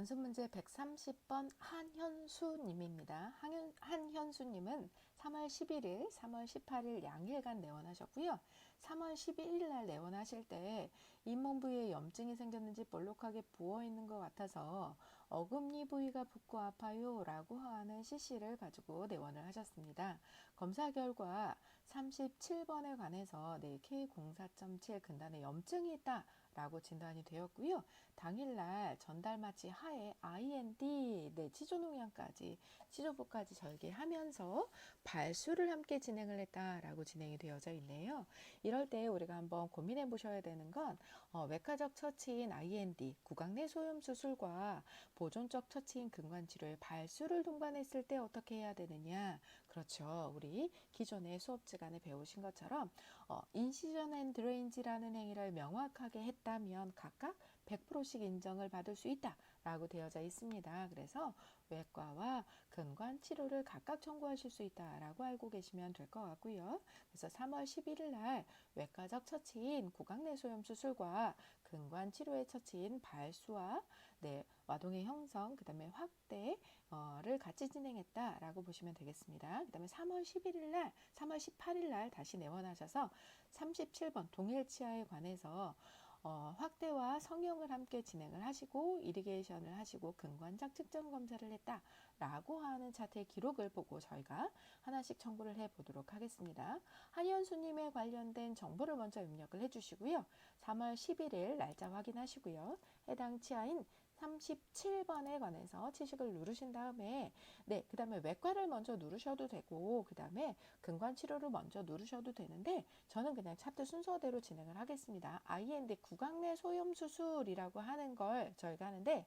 연습 문제 130번 한현수님입니다. 한현, 한현수님은 3월 11일, 3월 18일 양일간 내원하셨고요. 3월 11일 날 내원하실 때 잇몸 부위에 염증이 생겼는지 볼록하게 부어 있는 것 같아서 어금니 부위가 붓고 아파요 라고 하는 CC를 가지고 내원을 하셨습니다. 검사 결과 37번에 관해서 네, K04.7 근단에 염증이 있다 라고 진단이 되었고요. 당일날 전달마취 하에 IND 네, 치조농양까지 치조부까지 절개하면서 발수를 함께 진행을 했다라고 진행이 되어져 있네요. 이럴 때 우리가 한번 고민해 보셔야 되는 건 어, 외과적 처치인 IND 구강내 소염 수술과 보존적 처치인 근관 치료의 발수를 동반했을 때 어떻게 해야 되느냐? 그렇죠. 우리 기존의 수업 시간에 배우신 것처럼 어, 인시전 앤 드레인지라는 행위를 명확하게 했다 면 각각 100%씩 인정을 받을 수 있다라고 되어져 있습니다. 그래서 외과와 근관 치료를 각각 청구하실 수 있다라고 알고 계시면 될 것 같고요. 그래서 3월 11일 날 외과적 처치인 구강내 소염 수술과 근관 치료의 처치인 발수와 네, 와동의 형성, 그 다음에 확대를 같이 진행했다라고 보시면 되겠습니다. 그 다음에 3월 11일 날, 3월 18일 날 다시 내원하셔서 37번 동일 치아에 관해서 어, 확대와 성형을 함께 진행을 하시고 이리게이션을 하시고 근관장 측정 검사를 했다라고 하는 차트의 기록을 보고 저희가 하나씩 청구를 해 보도록 하겠습니다. 한현수님에 관련된 정보를 먼저 입력을 해주시고요. 3월 11일 날짜 확인하시고요. 해당 치아인 37번에 관해서 치식을 누르신 다음에 네, 그 다음에 외과를 먼저 누르셔도 되고 그 다음에 근관 치료를 먼저 누르셔도 되는데 저는 그냥 차트 순서대로 진행을 하겠습니다. IND 구강내 소염 수술이라고 하는 걸 저희가 하는데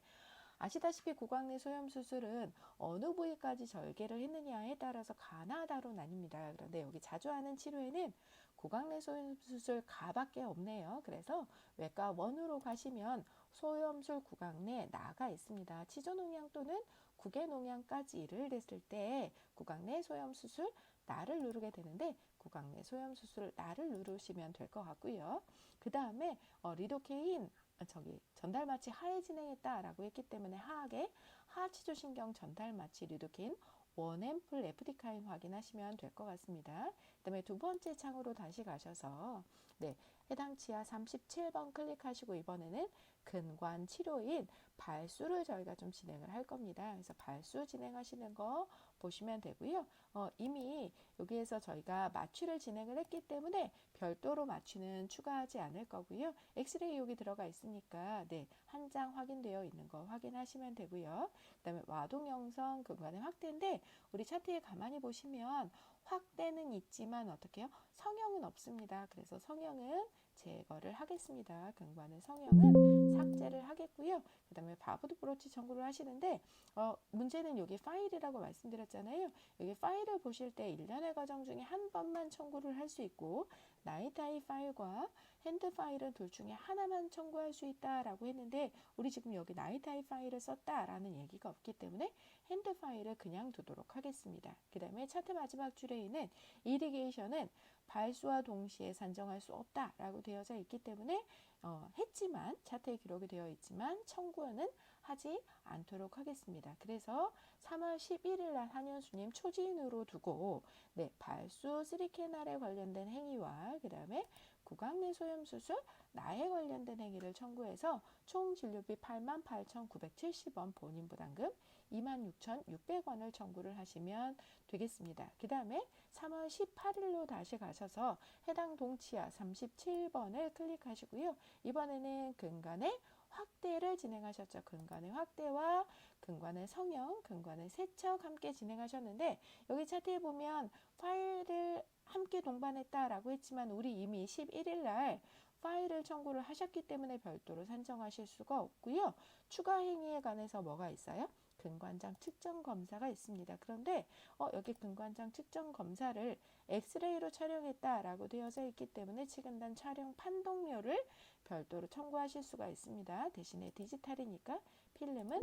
아시다시피 구강내 소염 수술은 어느 부위까지 절개를 했느냐에 따라서 가나다로 나뉩니다. 그런데 여기 자주 하는 치료에는 구강내 소염 수술 가밖에 없네요. 그래서 외과 원으로 가시면 소염술 구강내 나가 있습니다. 치조농양 또는 구개농양까지를 냈을 때 구강내 소염 수술 나를 누르게 되는데 구강내 소염 수술 나를 누르시면 될 것 같고요. 그 다음에 어, 리도케인 아, 저기 전달 마취 하에 진행했다라고 했기 때문에 하악의 하치조신경 전달 마취 리도케인 원앰플 에프디카인 확인하시면 될 것 같습니다. 그 다음에 두 번째 창으로 다시 가셔서 네, 해당 치아 37번 클릭하시고 이번에는 근관 치료인 발수를 저희가 좀 진행을 할 겁니다. 그래서 발수 진행하시는 거 보시면 되고요. 어, 이미 여기에서 저희가 마취를 진행을 했기 때문에 별도로 마취는 추가하지 않을 거고요. 엑스레이 여기 들어가 있으니까 네, 한 장 확인되어 있는 거 확인하시면 되고요. 그다음에 와동 형성 근관의 확대인데 우리 차트에 가만히 보시면 확대는 있지만 어떻게 요 성형은 없습니다. 그래서 성형은 제거를 하겠습니다. 근관의 성형은 삭제를 하겠고요. 그 다음에 바보드 브로치 청구를 하시는데 어, 문제는 여기 파일이라고 말씀드렸잖아요. 여기 파일을 보실 때 일련의 과정 중에 한 번만 청구를 할 수 있고 나이타이 파일과 핸드 파일은 둘 중에 하나만 청구할 수 있다라고 했는데 우리 지금 여기 나이타이 파일을 썼다라는 얘기가 없기 때문에 핸드 파일을 그냥 두도록 하겠습니다. 그 다음에 차트 마지막 줄에 있는 이리게이션은 발수와 동시에 산정할 수 없다라고 되어져 있기 때문에 어, 했지만 차트에 기록이 되어 있지만 청구는 하지 않도록 하겠습니다. 그래서 3월 11일 날 한현수님 초진으로 두고 네, 발수 3캐날에 관련된 행위와 그 다음에 구강내 소염 수술 나에 관련된 행위를 청구해서 총 진료비 88,970원 본인 부담금 26,600원을 청구를 하시면 되겠습니다. 그 다음에 3월 18일로 다시 가셔서 해당 동치아 37번을 클릭하시고요. 이번에는 근간의 확대를 진행하셨죠. 근간의 확대와 근관의 성형, 근관의 세척 함께 진행하셨는데 여기 차트에 보면 파일을 함께 동반했다라고 했지만 우리 이미 11일 날 파일을 청구를 하셨기 때문에 별도로 산정하실 수가 없고요. 추가 행위에 관해서 뭐가 있어요? 근관장 측정 검사가 있습니다. 그런데 어, 여기 근관장 측정 검사를 엑스레이로 촬영했다라고 되어져 있기 때문에 치근단 촬영 판독료를 별도로 청구하실 수가 있습니다. 대신에 디지털이니까 필름은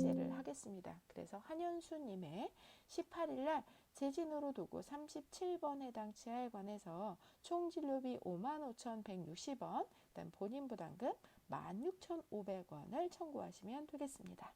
삭제를 하겠습니다. 그래서 한현수님의 18일날 재진으로 두고 37번 해당 치아에 관해서 총 진료비 55,160원, 그다음 본인 부담금 16,500원을 청구하시면 되겠습니다.